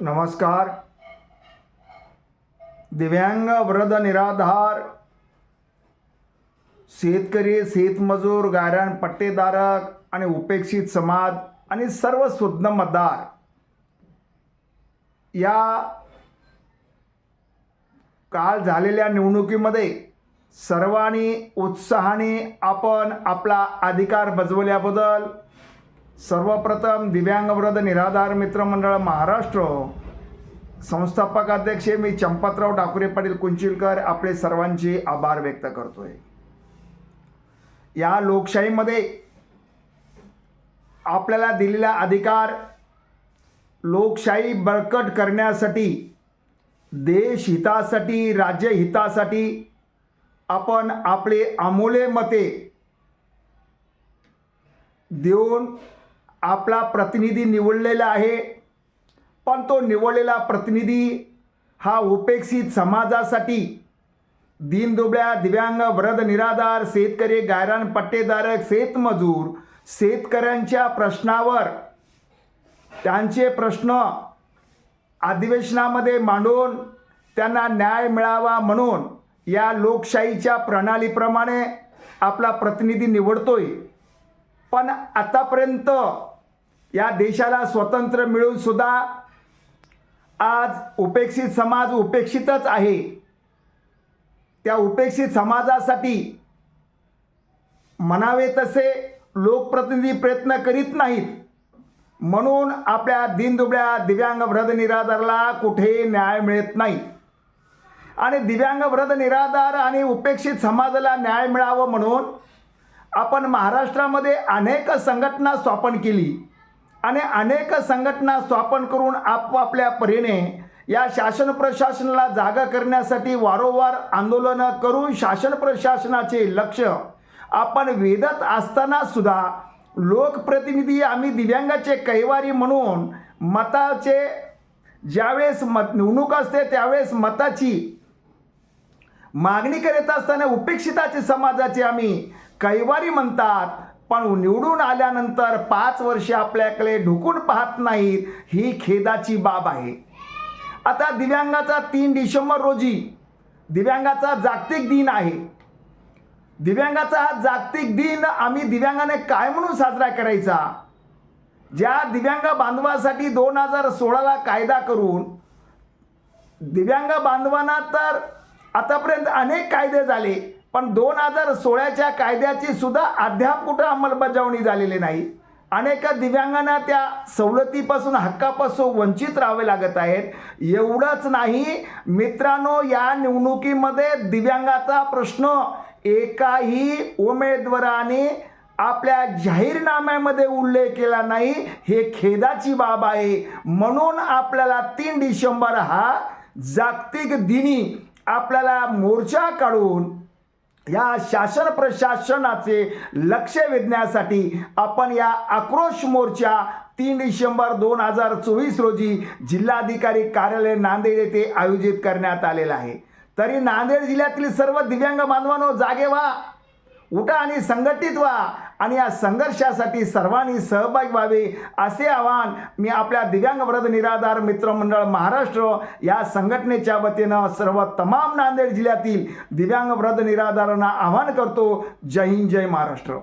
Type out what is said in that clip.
नमस्कार. दिव्यांग वृद्ध निराधार शेतकरी शेतमजूर गायरान पट्टेधारक आणि उपेक्षित समाज आणि सर्व सुज्ञ मतदार या काल झालेल्या निवडणुकीमध्ये सर्वांनी उत्साहाने आपण आपला अधिकार बजवल्याबद्दल सर्वप्रथम दिव्यांगवृद्ध निराधार मित्रमंडळ महाराष्ट्र. संस्थापक अध्यक्ष मी चंपतराव डाकुरे पाटील कुंचिलकर आपले सर्वांचे आभार व्यक्त करतोय. या लोकशाहीमध्ये आपल्याला दिलेला अधिकार लोकशाही बळकट करण्यासाठी देश हितासाठी राज्य हितासाठी आपण आपले अमूल्य मते देऊन आपला प्रतिनिधी निवडलेला आहे. पण तो निवडलेला प्रतिनिधी हा उपेक्षित समाजासाठी दीनदुबळ्या दिव्यांग वृद्ध निराधार शेतकरी गायरान पट्टेधारक शेतमजूर शेतकऱ्यांच्या प्रश्नावर त्यांचे प्रश्न अधिवेशनामध्ये मांडून त्यांना न्याय मिळावा म्हणून या लोकशाहीच्या प्रणालीप्रमाणे आपला प्रतिनिधी निवडतोय. पण आतापर्यंत या देशाला स्वतंत्र मिळून सुद्धा आज उपेक्षित समाज उपेक्षितच आहे. त्या उपेक्षित समाजासाठी म्हणावे तसे लोकप्रतिनिधी प्रयत्न करीत नाहीत. म्हणून आपल्या दिनदुबळ्या दिव्यांग वृद्ध निराधारला कुठे न्याय मिळत नाही. आणि दिव्यांग वृद्ध निराधार आणि उपेक्षित समाजाला न्याय मिळावं म्हणून आपण महाराष्ट्रामध्ये अनेक संघटना स्थापन केली. आणि अनेक संघटना स्थापन करून आपापल्या परीने या शासन प्रशासनाला जागा करण्यासाठी वारंवार आंदोलनं करून शासन प्रशासनाचे लक्ष आपण वेधत असताना सुद्धा लोकप्रतिनिधी आम्ही दिव्यांगाचे कैवारी म्हणून मताचे ज्यावेळेस मत निवडणूक असते त्यावेळेस मताची मागणी करीत असताना उपेक्षिताचे समाजाचे आम्ही कैवारी म्हणतात. पण निवडून आल्यानंतर पाच वर्षे आपल्याकडे ढुकून पाहत नाहीत ही खेदाची बाब आहे. आता दिव्यांगाचा तीन डिसेंबर रोजी दिव्यांगाचा जागतिक दिन आहे. दिव्यांगाचा हा जागतिक दिन आम्ही दिव्यांगाने काय म्हणून साजरा करायचा? ज्या दिव्यांग बांधवासाठी दोन हजार सोळाला कायदा करून दिव्यांग बांधवांना तर आतापर्यंत अनेक कायदे झाले. पण दोन हजार सोळाच्या कायद्याची सुद्धा अद्याप कुठं अंमलबजावणी झालेली नाही. अनेक दिव्यांगांना त्या सवलतीपासून हक्कापासून वंचित राहावे लागत आहेत. एवढंच नाही मित्रांनो या निवडणुकीमध्ये दिव्यांगाचा प्रश्न एकाही उमेदवाराने आपल्या जाहीरनाम्यामध्ये उल्लेख केला नाही. हे खेदाची बाब आहे. म्हणून आपल्याला तीन डिसेंबर हा जागतिक दिनी आपल्याला मोर्चा काढून या शासन प्रशासनाचे लक्ष वेधण्यासाठी आपण या आक्रोश मोर्चा तीन डिसेंबर दोन हजार चोवीस रोजी जिल्हाधिकारी कार्यालय नांदेड येथे आयोजित करण्यात आलेला आहे. तरी नांदेड जिल्ह्यातील सर्व दिव्यांग बांधवांनो जागे व्हा. उठा आणि संघटित व्हा आणि या संघर्षासाठी सर्वांनी सहभागी व्हावे असे आवाहन मी आपल्या दिव्यांग वृद्ध निराधार मित्रमंडळ महाराष्ट्र या संघटनेच्या वतीनं सर्व तमाम नांदेड जिल्ह्यातील दिव्यांग वृद्ध निराधारांना आवाहन करतो. जय हिंद जय महाराष्ट्र.